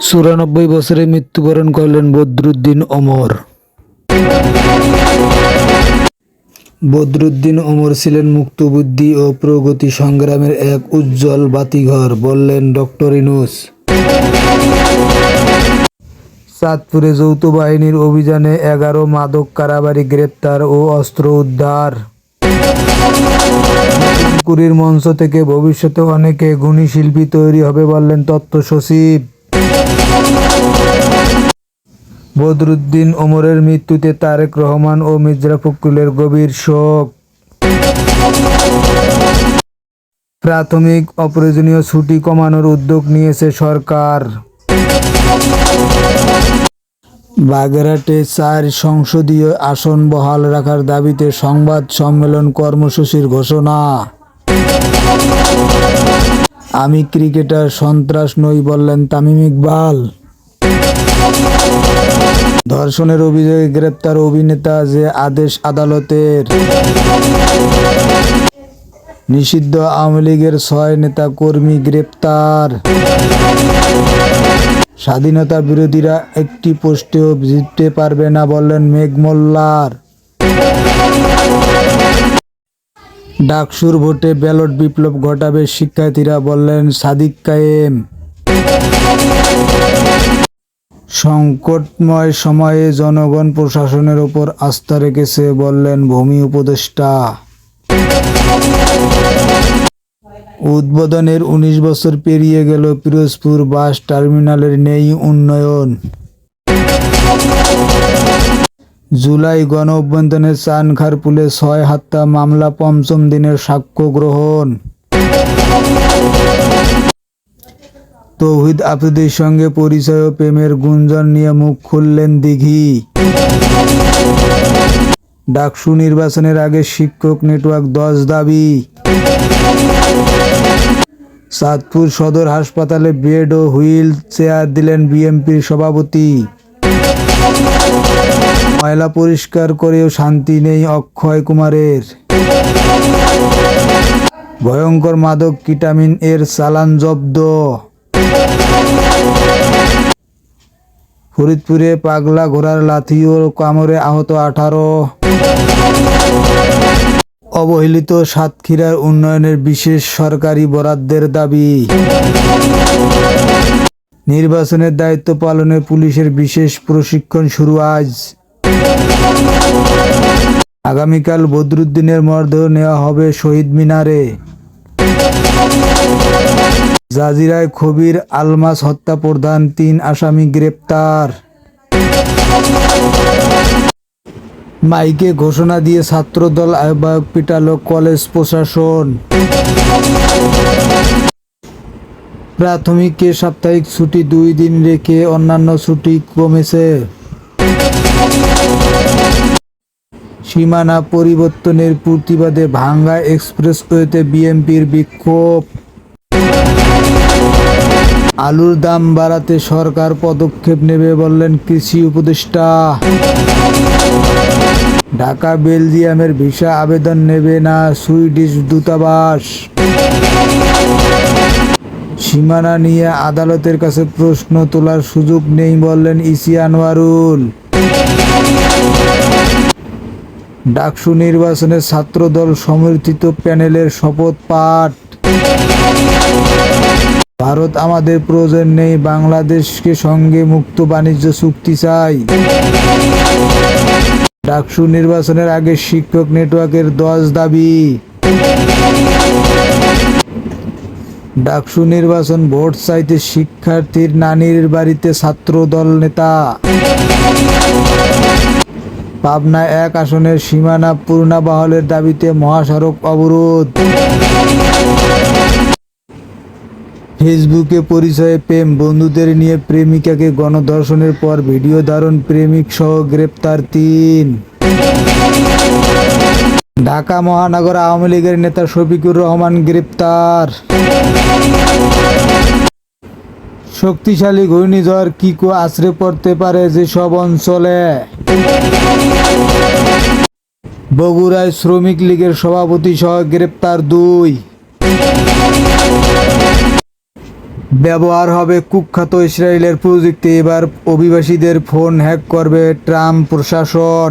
চুরানব্বই বছরে মৃত্যুবরণ করলেন বদরুদ্দিন ওমর। বদরুদ্দিন ওমর ছিলেন মুক্তবুদ্ধি ও প্রগতি সংগ্রামের এক উজ্জ্বল বাতিঘর, বললেন ডক্টর ইনুস। চাঁদপুরে যৌথ বাহিনীর অভিযানে এগারো মাদক কারাবারি গ্রেপ্তার ও অস্ত্র উদ্ধার। কুড়ির মঞ্চ থেকে ভবিষ্যতে অনেকে গুণী শিল্পী তৈরি হবে বললেন তত্ত্ব সচিব। বদরুদ্দিন ওমরের মৃত্যুতে তারেক রহমান ও মির্জা ফখরুলের গভীর শোক। প্রাথমিক অপ্রয়োজনীয় ছুটি কমানোর উদ্যোগ নিয়েছে সরকার। বাগেরহাটে চার সংসদীয় আসন বহাল রাখার দাবিতে সংবাদ সম্মেলন কর্মসূচির ঘোষণা। আমি ক্রিকেটার সন্ত্রাস নই বললেন তামিম ইকবাল। ধর্ষণের অভিযোগে গ্রেপ্তার অভিনেতা যে আদেশ আদালতের। নিষিদ্ধ আওয়ামী লীগের ছয় নেতা কর্মী গ্রেপ্তার। স্বাধীনতা বিরোধীরা একটি পোস্টেও জিততে পারবে না বললেন মেঘ মোল্লার ডাকসুর ভোটে ব্যালট বিপ্লব ঘটাবে শিক্ষার্থীরা বললেন সাদিক কায়েম। সংকটময় সময়ে জনগণ প্রশাসনের ওপর আস্থা রেখেছে বললেন ভূমি উপদেষ্টা। উদ্বোধনের উনিশ বছর পেরিয়ে গেল, পিরোজপুর বাস টার্মিনালের নেই উন্নয়ন। জুলাই গণ অভ্যন্তরে চানখার পুলে ছয় হত্যা মামলা পঞ্চম দিনের সাক্ষ্য গ্রহণ। তৌহিদ আফ্রিদির সঙ্গে পরিচয় ও প্রেমের গুঞ্জন নিয়ে মুখ খুললেন দিঘি। ডাকসু নির্বাচনের আগে শিক্ষক নেটওয়ার্ক দশ দাবি। চাঁদপুর সদর হাসপাতালে বেড ও হুইল চেয়ার দিলেন বিএমপির সভাপতি। ময়লা পরিষ্কার করেও শান্তি নেই অক্ষয় কুমারের। ভয়ঙ্কর মাদক, কিটামিন এর চালান জব্দ। ফরিদপুরে পাগলা ঘোড়ার লাথি ও কামড়ে আহত আঠারো। অবহেলিত সাতক্ষীরার উন্নয়নের বিশেষ সরকারি বরাদ্দের দাবি। নির্বাচনের দায়িত্ব পালনে পুলিশের বিশেষ প্রশিক্ষণ শুরু আজ। আগামীকাল বদরুদ্দিনের মরদেহ নেওয়া হবে শহীদ মিনারে। জাজিরায় খবির আলমাস হত্যা প্রধান তিন আসামি গ্রেপ্তার। মাইকে ঘোষণা দিয়ে ছাত্রদল আহ্বায়ক পিটালো কলেজ প্রশাসন। প্রাথমিকে সাপ্তাহিক ছুটি দুই দিন রেখে অন্যান্য ছুটি কমেছে। সীমানা পরিবর্তনের প্রতিবাদে ভাঙ্গা এক্সপ্রেসওয়েতে বিএমপির বিক্ষোভ। আলুর দাম বাড়াতে সরকার পদক্ষেপ নেবে বললেন কৃষি উপদেষ্টা। ঢাকা বেলজিয়ামের ভিসা আবেদন নেবে না সুইডিশ দূতাবাস। সীমানা নিয়ে আদালতের কাছে প্রশ্ন তোলার সুযোগ নেই বললেন ইসি আনোয়ারুল ডাকসু নির্বাচনে ছাত্রদল সমর্থিত প্যানেলের শপথ পাঠ। ভারত আমাদের প্রয়োজন নেই, বাংলাদেশকে সঙ্গে মুক্ত বাণিজ্য চুক্তি চাই। ডাকসু নির্বাচনের আগে শিক্ষক নেটওয়ার্কের দশ দাবি। ডাকসু নির্বাচন ভোট চাইতে শিক্ষার্থীর নানির বাড়িতে ছাত্র দল নেতা। পাবনা এক আসনের সীমানা পূর্ণাবহলের দাবিতে মহাসড়ক অবরোধ। ফেসবুকে পরিচয়ে প্রেম, বন্ধুদের নিয়ে প্রেমিকাকে গণধর্ষণের পর ভিডিও ধারণ প্রেমিক সহ গ্রেপ্তার তিন। ঢাকা মহানগর আওয়ামী লীগের নেতা শফিকুর রহমান গ্রেপ্তার। শক্তিশালী ঘূর্ণিঝড় কিকো আছড়ে পড়তে পারে যেসব অঞ্চলে। বগুড়ায় শ্রমিক লীগের সভাপতি সহ গ্রেপ্তার দুই। ব্যবহার হবে কুখ্যাত ইসরায়েলের প্রযুক্তি, এবার অভিবাসীদের ফোন হ্যাক করবে ট্রাম্প প্রশাসন।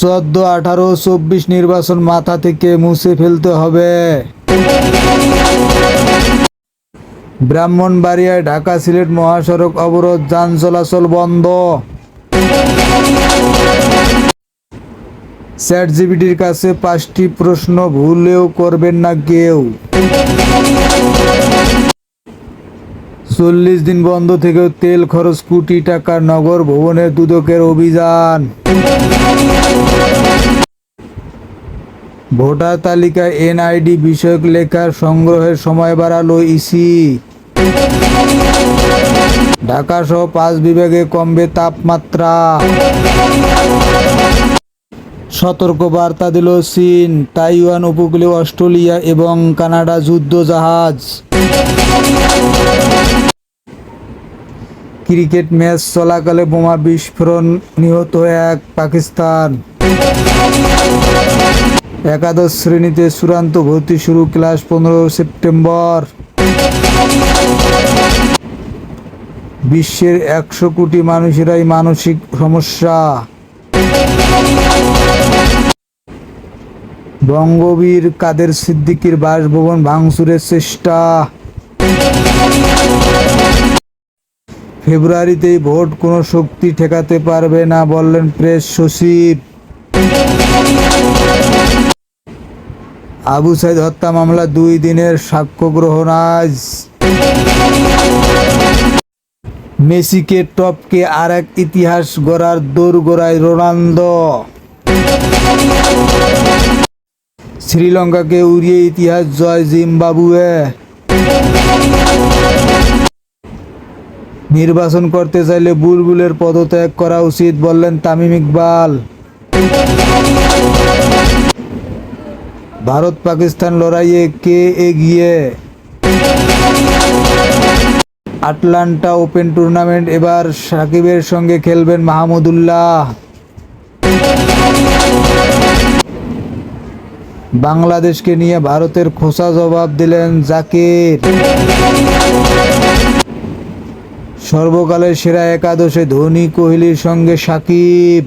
চোদ্দ, আঠারো, চব্বিশ নির্বাচন মাথা থেকে মুছে ফেলতে হবে। ব্রাহ্মণবাড়িয়ায় ঢাকা সিলেট মহাসড়ক অবরোধ, যান চলাচল বন্ধ। চ্যাট জিবিটির কাছে পাঁচটি প্রশ্ন, ভুলেও করবেন না কেউ। চল্লিশ দিন বন্ধ থেকেও তেল খরচ কোটি টাকার নগর ভবনের দুদকের অভিযান। ভোটার তালিকায় এনআইডি বিষয়ক লেখার সংগ্রহের সময় বাড়ালো ইসি। ঢাকা সহ পাঁচ বিভাগে কমবে তাপমাত্রা। সতর্ক বার্তা দিল চীন, তাইওয়ান উপকূলে অস্ট্রেলিয়া এবং কানাডা যুদ্ধ জাহাজ ক্রিকেট ম্যাচ চলাকালে বোমা বিস্ফোরণ, নিহত এক পাকিস্তান। একাদশ শ্রেণীতে চূড়ান্ত ভর্তি শুরু ক্লাস পনেরো সেপ্টেম্বর। বিশ্বের একশো কোটি মানুষেরাই মানসিক সমস্যা। বঙ্গবীর কাদের সিদ্দিকির বাসভবন ভাঙচুরের চেষ্টা। ফেব্রুয়ারিতেই ভোট কোনো শক্তি ঠেকাতে পারবে না বললেন প্রেস সচিব। আবু সাইদ হত্যা মামলা দুই দিনের সাক্ষ্য গ্রহণ আজ। মেসিকে টপকে আর এক ইতিহাস গড়ার দৌড় গোড়ায় রোনালদো। শ্রীলঙ্কাকে উড়িয়ে ইতিহাস জয় জিম্বাবুয়ে। নির্বাচন করতে চাইলে বুলবুলের পদত্যাগ করা উচিত বললেন তামিম ইকবাল। ভারত পাকিস্তান লড়াইয়ে কে এগিয়ে? আটলান্টা ওপেন টুর্নামেন্ট, এবার সাকিবের সঙ্গে খেলবেন মাহমুদুল্লাহ। বাংলাদেশকে নিয়ে ভারতের খোসা জবাব দিলেন জাকির। সর্বকালের সেরা একাদশে ধোনি, কোহলির সঙ্গে সাকিব।